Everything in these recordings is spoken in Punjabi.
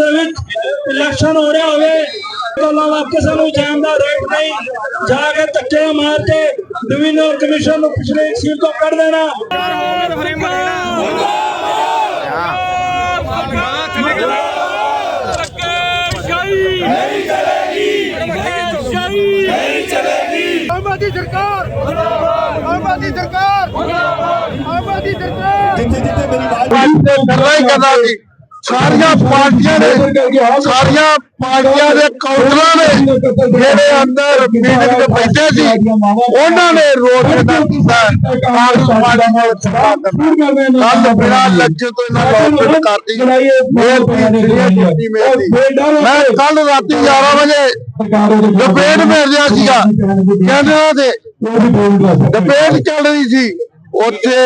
ਦੇ ਵਿੱਚ ਇਲੈਕਸ਼ਨ ਹੋ ਰਿਹਾ ਹੋਵੇ ਤੋਂ ਇਲਾਵਾ ਕਿਸੇ ਨੂੰ ਜਾਣ ਦਾ ਰਾਈਟ ਨਹੀਂ ਜਾ ਕੇ ਧੱਕੇ ਮਾਰ ਕੇ ਡਿਵੀਜ਼ਨਲ ਕਮਿਸ਼ਨ ਨੂੰ ਪਿਛਲੇ ਸੀਟ ਤੋਂ ਕੱਢ ਦੇਣਾ ਆਮ ਆਦਮੀ ਸਰਕਾਰ ਆਮ ਆਦਮੀ ਸਰਕਾਰ ਆਮ ਆਦਮੀ ਸਰਕਾਰ ਗੱਲਾਂ ਹੀ ਕਰਦਾ ਸੀ ਸਾਰੀਆਂ ਪਾਰਟੀਆਂ ਨੇ ਸਾਰੀਆਂ ਪਾਰਟੀਆਂ ਦੇ ਕਾਉਂਸਲਰਾਂ ਨੇ ਜਿਹੜੇ ਅੰਦਰ ਮੀਟਿੰਗ ਤੇ ਬੈਠੇ ਸੀ ਉਹਨਾਂ ਨੇ ਰੋਡ ਤੇ ਕੀਤਾ ਕਾਂਗਰਸ ਪਾਰਟੀ ਸਭਾ ਕੱਲ ਬਿਨਾਂ ਲੱਜੇ ਤੋਂ ਇਹਨਾਂ ਲੋਕ ਕਰਦੀ ਫੇਰ ਵੀ ਮੈਂ ਕੱਲ ਰਾਤੀ 11 ਵਜੇ ਡਿਬੇਟ ਮਿਲ ਰਿਹਾ ਸੀਗਾ। ਕੈਨੇਡਾ ਦੇ ਡਿਬੇਟ ਚੱਲ ਰਹੀ ਸੀ। ਉੱਥੇ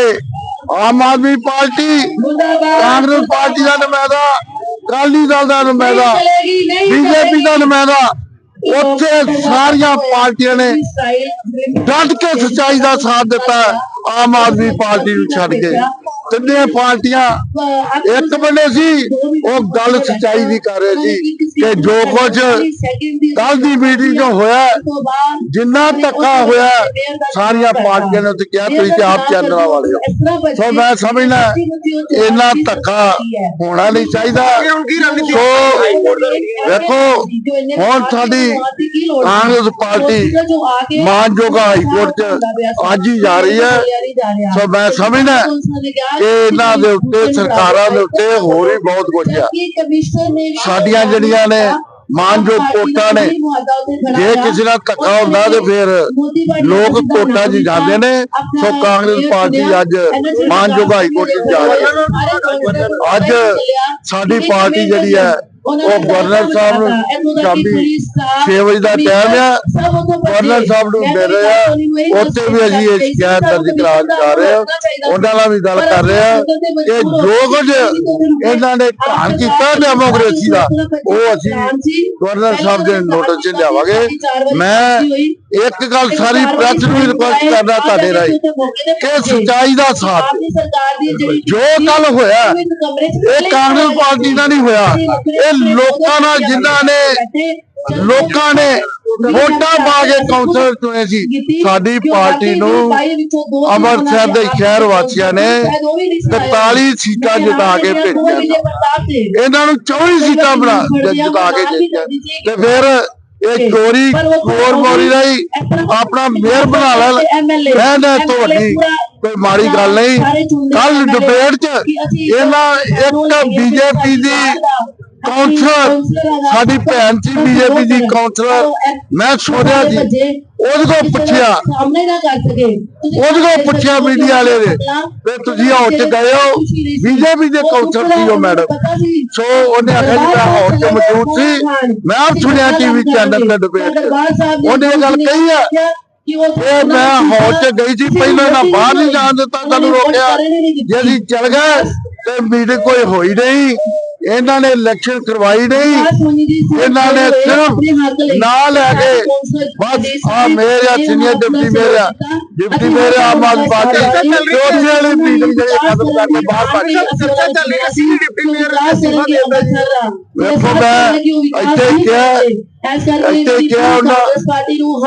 ਆਮ ਆਦਮੀ ਪਾਰਟੀ ਕਾਂਗਰਸ ਪਾਰਟੀ ਦਾ ਨੁਮਾਇੰਦਾ ਅਕਾਲੀ ਦਲ ਦਾ ਨੁਮਾਇੰਦਾ ਬੀਜੇਪੀ ਦਾ ਨੁਮਾਇੰਦਾ ਉੱਥੇ ਸਾਰੀਆਂ ਪਾਰਟੀਆਂ ਨੇ ਡਟ ਕੇ ਸੱਚਾਈ ਦਾ ਸਾਥ ਦਿੱਤਾ ਆਮ ਆਦਮੀ ਪਾਰਟੀ ਨੂੰ ਛੱਡ ਕੇ। ਤਿੰਨੇ ਪਾਰਟੀਆਂ ਇੱਕ ਬੰਦੇ ਸੀ, ਉਹ ਗੱਲ ਸੱਚਾਈ ਦੀ ਕਰ ਰਹੇ ਸੀ ਕਿ ਜੋ ਕੁਝ ਕੱਲ ਦੀ ਮੀਟਿੰਗ 'ਚ ਹੋਇਆ, ਜਿੰਨਾ ਧੱਕਾ ਹੋਇਆ, ਸਾਰੀਆਂ ਪਾਰਟੀਆਂ ਨੇ ਉੱਤੇ ਕਿਹਾ, ਤੁਸੀਂ ਤੇ ਆਪ ਚੈਨਲਾਂ ਵਾਲੇ ਹੋ। ਸੋ ਮੈਂ ਸਮਝਦਾ, ਇੰਨਾ ਧੱਕਾ ਹੋਣਾ ਨਹੀਂ ਚਾਹੀਦਾ। ਸੋ ਵੇਖੋ, ਹੁਣ ਸਾਡੀ ਕਾਂਗਰਸ ਪਾਰਟੀ ਮਾਨਯੋਗ ਹਾਈ ਕੋਰਟ ਚ ਅੱਜ ਹੀ ਜਾ ਰਹੀ ਹੈ। ਸੋ ਮੈਂ ਸਮਝਣਾ ਕਿ ਇਹਨਾਂ ਦੇ ਉੱਤੇ ਸਰਕਾਰਾਂ ਦੇ ਉੱਤੇ ਹੋਰ ਹੀ ਬਹੁਤ ਕੁਝ ਆ। ਸਾਡੀਆਂ ਜਿਹੜੀਆਂ ਨੇ ਮਾਨਯੋਗ ਕੋਰਟਾਂ ਨੇ ਜੇ ਕਿਸੇ ਨਾਲ ਧੱਕਾ ਹੁੰਦਾ ਤੇ ਫਿਰ ਲੋਕ ਕੋਰਟਾਂ 'ਚ ਜਾਂਦੇ ਨੇ। ਸੋ ਕਾਂਗਰਸ ਪਾਰਟੀ ਅੱਜ ਮਾਨਯੋਗ ਹਾਈ ਕੋਰਟ 'ਚ ਜਾ ਰਹੀ। ਹੈ ਅੱਜ ਸਾਡੀ ਪਾਰਟੀ ਜਿਹੜੀ ਹੈ ਉਹ ਗਵਰਨਰ ਸਾਹਿਬ ਨੂੰ ਸ਼ਾਮੀ 6 ਵਜੇ ਦਾ ਟਾਈਮ ਆ। ਗਵਰਨਰ ਸਾਹਿਬ ਨੂੰ ਮਿਲ ਰਹੇ ਆ। ਉੱਥੇ ਵੀ ਅਸੀਂ ਇਹ ਸ਼ਿਕਾਇਤ ਦਰਜ ਕਰਾਉਣ ਜਾ ਰਹੇ ਆ। ਉਹਨਾਂ ਨਾਲ ਵੀ ਗੱਲ ਕਰ ਰਹੇ ਆ। ਕਿ ਜੋ ਕੁਝ ਇਹਨਾਂ ਨੇ ਘਾਣ ਕੀਤਾ ਡੈਮੋਕ੍ਰੇਸੀ ਦਾ। ਉਹ ਅਸੀਂ ਗਵਰਨਰ ਸਾਹਿਬ ਦੇ ਨੋਟਿਸ 'ਚ ਲਿਆਵਾਂਗੇ। ਮੈਂ ਇੱਕ ਗੱਲ ਸਾਰੀ ਪ੍ਰੈਸ ਨੂੰ ਵੀ ਰਿਕੁਐਸਟ ਕਰਦਾ ਤੁਹਾਡੇ ਰਾਹੀਂ। ਕਿ ਸੱਚਾਈ ਦਾ ਸਾਥ। ਜੋ ਕੱਲ ਹੋਇਆ ਇਹ ਕਾਂਗਰਸ ਪਾਰਟੀ ਨਾਲ ਨਹੀਂ ਹੋਇਆ। ਇਹ ਲੋਕਾਂ ਨਾਲ ਜਿਨ੍ਹਾਂ ਨੇ ਲੋਕਾਂ ਨੇ ਵੋਟਾਂ ਪਾ ਕੇ ਕੌਂਸਲਰ ਚੁਣੇ ਸੀ। ਸਾਡੀ ਪਾਰਟੀ ਨੂੰ ਅੰਮ੍ਰਿਤਸਰ ਦੇ ਸ਼ਹਿਰ ਵਾਸੀਆਂ ਨੇ 43 ਸੀਟਾਂ ਜਿਤਾ ਕੇ ਭੇਜੀਆਂ। ਇਹਨਾਂ ਨੂੰ 24 ਸੀਟਾਂ ਬਣਾ ਜਿਤਾ ਕੇ ਭੇਜੀਆਂ। ਤੇ ਫਿਰ ਇਹ ਚੋਰੀ ਚੋਰ ਮੋਰੀ ਰਹੀ ਆਪਣਾ ਮੇਅਰ ਬਣਾ ਲੈ। ਕਹਿੰਦਾ ਤੋਂ ਵੱਡੀ ਕੋਈ ਮਾੜੀ ਗੱਲ ਨਹੀਂ। ਕੱਲ ਡਿਬੇਟ 'ਚ ਇਹਨਾਂ ਇੱਕ ਬੀਜੇਪੀ ਦੀ ਕਾਉਂਸਲਰ ਸਾਡੀ ਭੈਣ ਸੀ ਬੀਜੇਪੀ ਦੀ ਕਾਉਂਸਲਰ ਮੈਂ ਸੋਚਿਆ ਜੀ। ਉਹਦੇ ਕੋਲ ਪੁੱਛਿਆ। ਸਾਹਮਣੇ ਨਾ ਕਰ ਸਕੇ। ਉਹਦੇ ਕੋਲ ਪੁੱਛਿਆ ਮੀਡੀਆ ਵਾਲੇ ਨੇ ਤੇ ਤੁਸੀਂ ਹੌਟ ਚ ਗਏ ਹੋ। ਬੀਜੇਪੀ ਦੇ ਕਾਉਂਸਲਰ ਸੀ ਉਹ ਮੈਡਮ ਸੋ। ਉਹਨੇ ਆਖਿਆ ਜੀ ਮੈਂ ਹੌਟ ਚ ਮੌਜੂਦ ਸੀ। ਮੈਂ ਆਪ ਸੁਣਿਆ ਟੀਵੀ ਚੈਨਲ ਤੇ ਡਿਬੇਟ ਉਹਨੇ ਇਹ ਗੱਲ ਕਹੀ ਆ। ਇਹ ਮੈਂ ਹੌਟ ਚ ਗਈ ਸੀ। ਪਹਿਲਾਂ ਨਾ ਬਾਹਰ ਨਹੀਂ ਜਾਣ ਦਿੱਤਾ ਤੁਹਾਨੂੰ ਰੋਕਿਆ। ਜੇ ਅਸੀਂ ਚਲ ਗਏ ਤੇ ਮੀਟਿੰਗ ਕੋਈ ਹੋਈ ਨਹੀਂ। ਇਹਨਾਂ ਨੇ ਇਲੈਕਸ਼ਨ ਕਰਵਾਈ ਨਹੀਂ। ਇਹਨਾਂ ਨੇ ਸਿਰਫ ਨਾਂ ਲੈ ਕੇ ਬਸ ਆ ਮੇਰ ਆ ਸੀਨੀਅਰ ਡਿਪਟੀ ਮੇਰ ਆ। ਡਿਪਟੀ ਮੇਰ ਆ ਆਮ ਆਦਮੀ ਪਾਰਟੀ ਚੌਥੀ ਵਾਲੀ ਮੀਟਿੰਗ ਜਿਹੜੀ ਖਤਮ ਕਰਕੇ ਬਾਹਰ ਭੱਜ ਗਏ। ਵੇਖੋ ਮੈਂ ਇੱਥੇ ਕਿਹਾ ਇੱਥੇ ਕਿਹਾ ਉਹਨਾਂ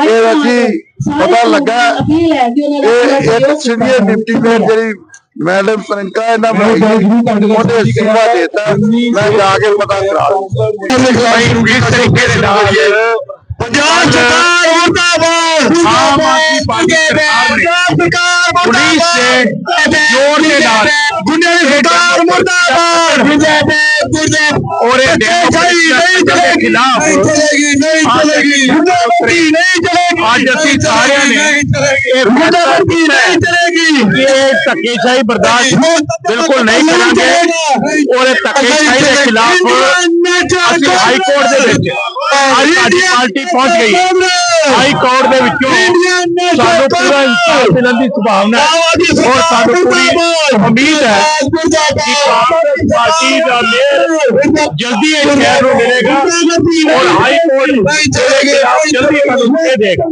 ਇਹ ਅਸੀਂ ਪਤਾ ਲੱਗਾ ਇਹ ਇੱਕ ਸੀਨੀਅਰ ਡਿਪਟੀ ਮੇਰ ਜਿਹੜੀ ਮੈਡਮ ਪ੍ਰਿੰਕਾ ਇਹਨਾਂ ਬਣਾਈ ਉਹਨੇ ਅਸਤੀਫਾ ਦੇਤਾ ਮੈਂ ਜਾ ਕੇ ਪਤਾ ਕਰਾ ਲਊਂ। ਇਸ ਤਰੀਕੇ ਦੇ ਨਾਲ ਪੰਜਾਬ ਸਰਕਾਰ ਮੁਰਦਾਬਾਦ ਆਮ ਆਦਮੀ ਪਾਰਟੀ ਸਰਕਾਰ ਨੇ ਪੁਲਿਸ ਦੇ ਜੋਰ ਦੇ ਨਾਲ ਗੁੰਡੇ ਦੀ ਸਰਕਾਰ ਮੁਰਦਾਬਾਦ ਔਰ ਇਹ ਡੈਮੋਕ੍ਰੇਸੀ ਦੇ ਖਿਲਾਫ ਚਲੇਗੀ ਨਹੀਂ ਚਲੇਗੀ ਗੁੰਡਾਗਰਦੀ ਨਹੀਂ ਚਲੇਗੀ ਅੱਜ ਅਸੀਂ ਸਾਰਿਆਂ ਨੇ ਇਹ ਗੁੰਡਾਗਰਦੀ ਨਹੀਂ ਚਲੇਗੀ ਇਹ ਧੱਕੇਸ਼ਾਹੀ ਬਰਦਾਸ਼ਤ ਬਿਲਕੁਲ ਨਹੀਂ ਕਰਾਂਗੇ ਔਰ ਇਹ ਧੱਕੇਸ਼ਾਹੀ ਦੇ ਖਿਲਾਫ ਅਸੀਂ ਹਾਈ ਕੋਰਟ ਦੇ ਵਿੱਚ ਅੱਜ ਸਾਡੀ ਪਾਰਟੀ ਪਹੁੰਚ ਗਈ ਹਾਈ ਕੋਰਟ ਦੇ ਵਿੱਚੋਂ ਸਾਨੂੰ ਪੂਰਾ ਇਨਸਾਫ ਮਿਲਣ ਦੀ ਸੰਭਾਵਨਾ ਹੈ ਔਰ ਸਾਨੂੰ ਪੂਰੀ ਉਮੀਦ ਹੈ ਕਿ ਕਾਂਗਰਸ ਪਾਰਟੀ ਦਾ ਮੇਅਰ ਜਲਦੀ ਇਹ ਸ਼ਹਿਰ ਨੂੰ ਮਿਲੇਗਾ ਔਰ ਹਾਈ ਕੋਰਟ ਜਲਦੀ ਕਾਨੂੰਨ ਦੇ ਦੇਗਾ